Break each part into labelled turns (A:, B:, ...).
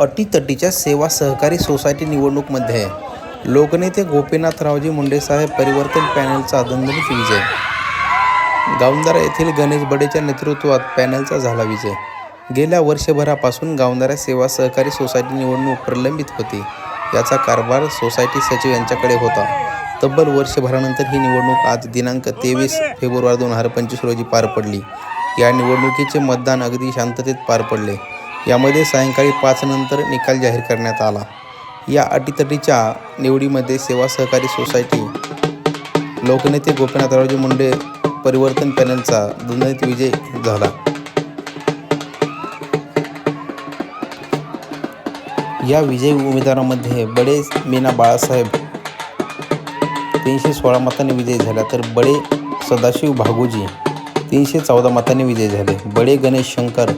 A: अटीतटीच्या सेवा सहकारी सोसायटी निवडणूकमध्ये आहे. लोकनेते गोपीनाथरावजी मुंडेसाहेब परिवर्तन पॅनलचा दणदणीत विजय. गावंदारा येथील गणेश बडेच्या नेतृत्वात पॅनलचा झाला विजय. गेल्या वर्षभरापासून गावंदारा सेवा सहकारी सोसायटी निवडणूक प्रलंबित होती. याचा कारभार सोसायटी सचिव यांच्याकडे होता. तब्बल वर्षभरानंतर ही निवडणूक आज दिनांक तेवीस फेब्रुवारी दोन हजार पंचवीस रोजी पार पडली. या निवडणुकीचे मतदान अगदी शांततेत पार पडले. यामध्ये सायंकाळी पाच नंतर निकाल जाहीर करण्यात आला. या अटीतटीच्या निवडीमध्ये सेवा सहकारी सोसायटी लोकनेते गोपीनाथरावजी मुंडे परिवर्तन पॅनलचा दणदणीत विजय झाला. या विजयी उमेदवारामध्ये बडे मीना बाळासाहेब तीनशे सोळा मतांनी विजयी झाला तर बडे सदाशिव भागोजी तीनशे चौदा मतांनी विजयी झाले. बडे गणेश शंकर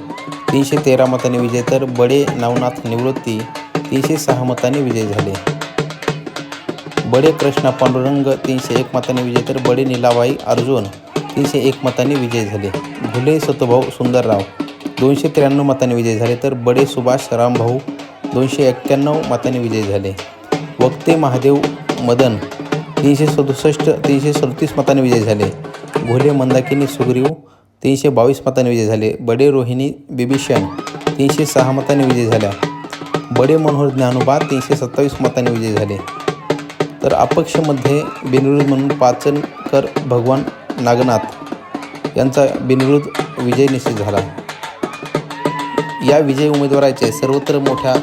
A: तीनशे तेरा मतांनी विजय तर बडे नवनाथ निवृत्ती तीनशे सहा मतांनी विजय झाले. बडे कृष्णा पांडुरंग तीनशे एक मतांनी विजय तर बडे निलाबाई अर्जुन तीनशे एक मतांनी विजय झाले. भुले सतुभाऊ सुंदरराव दोनशे त्र्याण्णव मतांनी विजय झाले तर बडे सुभाष रामभाऊ दोनशे एक्क्याण्णव मतांनी विजय झाले. वक्ते महादेव मदन तीनशे सदुसष्ट तीनशे सदतीस मतांनी विजय झाले. घोले मंदाकिनी सुग्रीव तीनशे बावीस मतांनी विजय झाले. बडे रोहिणी बिभीषण तीनशे सहा मतांनी विजय झाल्या. बडे मनोहर ज्ञानोबा तीनशे सत्तावीस मतांनी विजय झाले. तर अपक्षमध्ये बिनविरोध म्हणून पाचनकर भगवान नागनाथ यांचा बिनविरोध विजय निश्चित झाला. या विजयी उमेदवाराचे सर्वत्र मोठ्या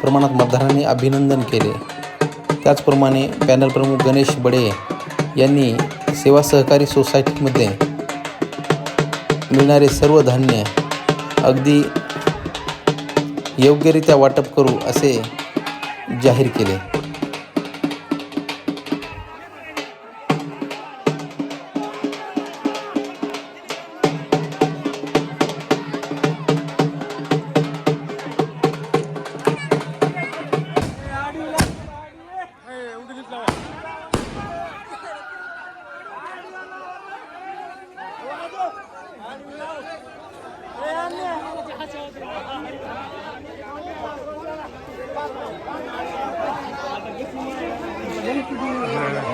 A: प्रमाणात मतदारांनी अभिनंदन केले. त्याचप्रमाणे पॅनल प्रमुख गणेश बडे यांनी सेवा सहकारी सोसायटीमध्ये मिळणारे सर्व धान्य अगदी योग्यरित्या वाटप करू असे जाहीर केले. 全部でいいのかな?